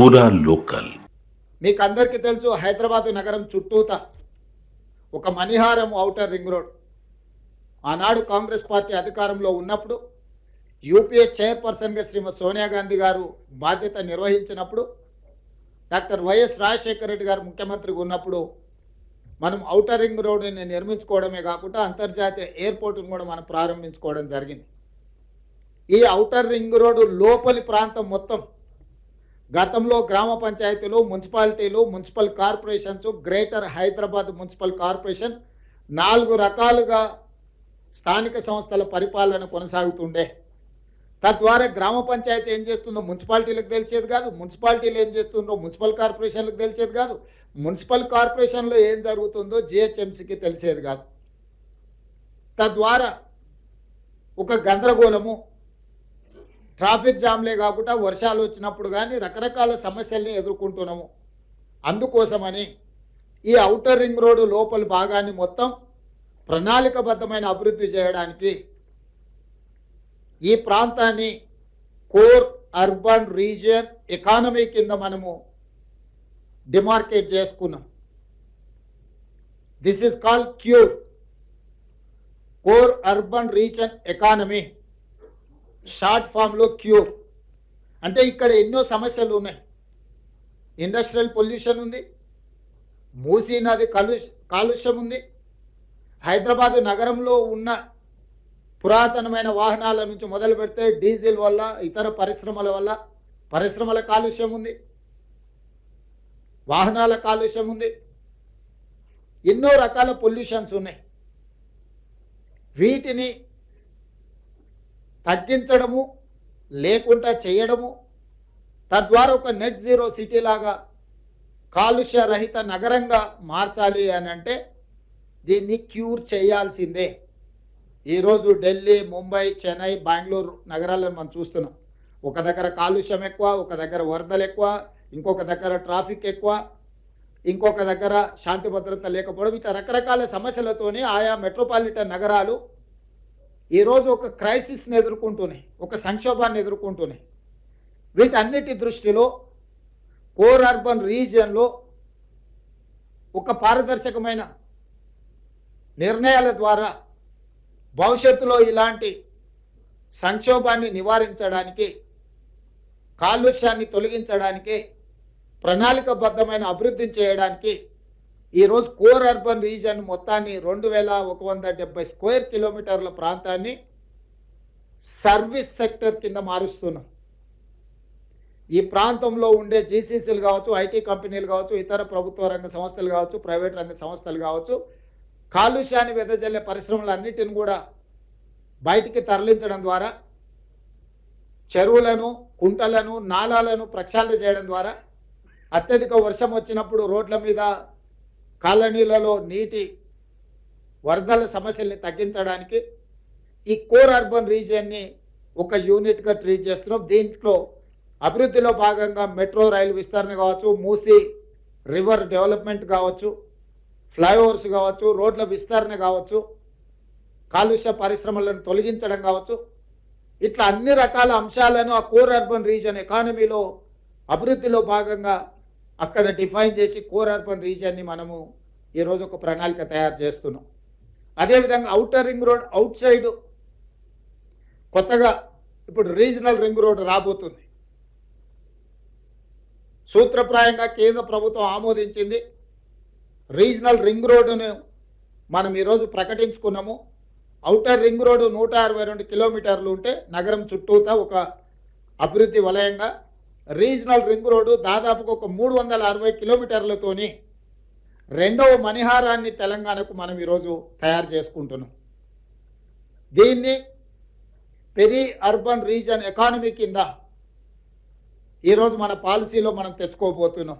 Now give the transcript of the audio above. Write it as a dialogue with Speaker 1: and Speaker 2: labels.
Speaker 1: పూరా లోకల్.
Speaker 2: మీకు అందరికీ తెలుసు హైదరాబాద్ నగరం చుట్టూత ఒక మణిహారం ఔటర్ రింగ్ రోడ్. ఆనాడు కాంగ్రెస్ పార్టీ అధికారంలో ఉన్నప్పుడు యూపీఏ చైర్పర్సన్గా శ్రీమతి సోనియా గాంధీ గారు బాధ్యత నిర్వహించినప్పుడు డాక్టర్ వైఎస్ రాజశేఖర రెడ్డి గారు ముఖ్యమంత్రిగా ఉన్నప్పుడు మనం ఔటర్ రింగ్ రోడ్ని నిర్మించుకోవడమే కాకుండా అంతర్జాతీయ ఎయిర్పోర్ట్ను కూడా మనం ప్రారంభించుకోవడం జరిగింది. ఈ ఔటర్ రింగ్ రోడ్డు లోపలి ప్రాంతం మొత్తం గతంలో గ్రామ పంచాయతీలు మున్సిపాలిటీలు municipal corporations greater Hyderabad municipal corporation నాలుగు రకాలుగా స్థానిక సంస్థల పరిపాలన కొనసాగుతుండే. తద్వారా గ్రామ పంచాయతీ ఏం చేస్తుందో మున్సిపాలిటీలకు తెలిసేది కాదు మున్సిపాలిటీలు ఏం చేస్తుందో మున్సిపల్ కార్పొరేషన్లకు తెలిసేది కాదు మున్సిపల్ కార్పొరేషన్లో ఏం జరుగుతుందో జిహెచ్ఎంసీకి తెలిసేది కాదు. తద్వారా ఒక గందరగోళము ట్రాఫిక్ జామ్లే కాకుండా వర్షాలు వచ్చినప్పుడు కానీ రకరకాల సమస్యల్ని ఎదుర్కొంటున్నాము. అందుకోసమని ఈ ఔటర్ రింగ్ రోడ్డు లోపలి భాగాన్ని మొత్తం ప్రణాళికబద్ధమైన అభివృద్ధి చేయడానికి ఈ ప్రాంతాన్ని కోర్ అర్బన్ రీజియన్ ఎకానమీ కింద మనము డిమార్కేట్ చేసుకున్నాం. This is call cure core urban region economy. Short ఫామ్లో క్యూర్. అంటే ఇక్కడ ఎన్నో సమస్యలు ఉన్నాయి. ఇండస్ట్రియల్ పొల్యూషన్ ఉంది. మూసీ నది కాలుష్యం ఉంది. హైదరాబాద్ నగరంలో ఉన్న పురాతనమైన వాహనాల నుంచి మొదలు పెడితే డీజిల్ వల్ల ఇతర పరిశ్రమల వల్ల పరిశ్రమల కాలుష్యం ఉంది. వాహనాల కాలుష్యం ఉంది. ఎన్నో రకాల పొల్యూషన్స్ ఉన్నాయి. వీటిని తగ్గించడము లేకుండా చేయడము తద్వారా ఒక నెట్ జీరో సిటీ లాగా కాలుష్య రహిత నగరంగా మార్చాలి అని అంటే దీన్ని క్యూర్ చేయాల్సిందే. ఈరోజు ఢిల్లీ ముంబై చెన్నై బెంగళూరు నగరాలను మనం చూస్తున్నాం. ఒక దగ్గర కాలుష్యం ఎక్కువ ఒక దగ్గర వరదలు ఎక్కువ ఇంకొక దగ్గర ట్రాఫిక్ ఎక్కువ ఇంకొక దగ్గర శాంతి భద్రత లేకపోవడం ఇట్లా రకరకాల సమస్యలతోనే ఆయా మెట్రోపాలిటన్ నగరాలు ఈరోజు ఒక క్రైసిస్ని ఎదుర్కొంటున్నాయి ఒక సంక్షోభాన్ని ఎదుర్కొంటూనే వీటన్నిటి దృష్టిలో కోర్ అర్బన్ రీజియన్లో ఒక పారదర్శకమైన నిర్ణయాల ద్వారా భవిష్యత్తులో ఇలాంటి సంక్షోభాన్ని నివారించడానికి కాలుష్యాన్ని తొలగించడానికి ప్రణాళికబద్ధమైన అభివృద్ధిని చేయడానికి ఈరోజు కోర్ అర్బన్ రీజన్ మొత్తాన్ని రెండు వేల ఒక వంద డెబ్బై స్క్వేర్ కిలోమీటర్ల ప్రాంతాన్ని సర్వీస్ సెక్టర్ కింద మారుస్తున్నాం. ఈ ప్రాంతంలో ఉండే జీసీసీలు కావచ్చు ఐటీ కంపెనీలు కావచ్చు ఇతర ప్రభుత్వ రంగ సంస్థలు కావచ్చు ప్రైవేట్ రంగ సంస్థలు కావచ్చు కాలుష్యాన్ని వెదజల్లే పరిశ్రమలన్నిటిని కూడా బయటికి తరలించడం ద్వారా చెరువులను కుంటలను నాలాలను ప్రక్షాళన చేయడం ద్వారా అత్యధిక వర్షం వచ్చినప్పుడు రోడ్ల మీద కాలనీలలో నీటి వరదల సమస్యల్ని తగ్గించడానికి ఈ కోర్ అర్బన్ రీజియన్ని ఒక యూనిట్గా ట్రీట్ చేస్తున్నాం. దీంట్లో అభివృద్ధిలో భాగంగా మెట్రో రైలు విస్తరణ కావచ్చు మూసీ రివర్ డెవలప్మెంట్ కావచ్చు ఫ్లైఓవర్స్ కావచ్చు రోడ్ల విస్తరణ కావచ్చు కాలుష్య పరిశ్రమలను తొలగించడం కావచ్చు. ఇట్లా అన్ని రకాల అంశాలను ఆ కోర్ అర్బన్ రీజన్ ఎకానమీలో అభివృద్ధిలో భాగంగా అక్కడ డిఫైన్ చేసి కోర్ అర్బన్ రీజియన్ని మనము ఈరోజు ఒక ప్రణాళిక తయారు చేస్తున్నాం. అదేవిధంగా outer ring road outside కొత్తగా ఇప్పుడు రీజనల్ రింగ్ రోడ్ రాబోతుంది. సూత్రప్రాయంగా కేంద్ర ప్రభుత్వం ఆమోదించింది. రీజనల్ రింగ్ రోడ్డును మనం ఈరోజు ప్రకటించుకున్నాము. అవుటర్ రింగ్ రోడ్డు నూట అరవై రెండు కిలోమీటర్లు ఉంటే నగరం చుట్టూతా ఒక అభివృద్ధి వలయంగా రీజనల్ రింగ్ రోడ్డు దాదాపుగా ఒక మూడు వందల అరవై కిలోమీటర్లతోని రెండవ మణిహారాన్ని తెలంగాణకు మనం ఈరోజు తయారు చేసుకుంటున్నాం. దీన్ని పెరి అర్బన్ రీజన్ ఎకానమీ కింద ఈరోజు మన పాలసీలో మనం తెచ్చుకోబోతున్నాం.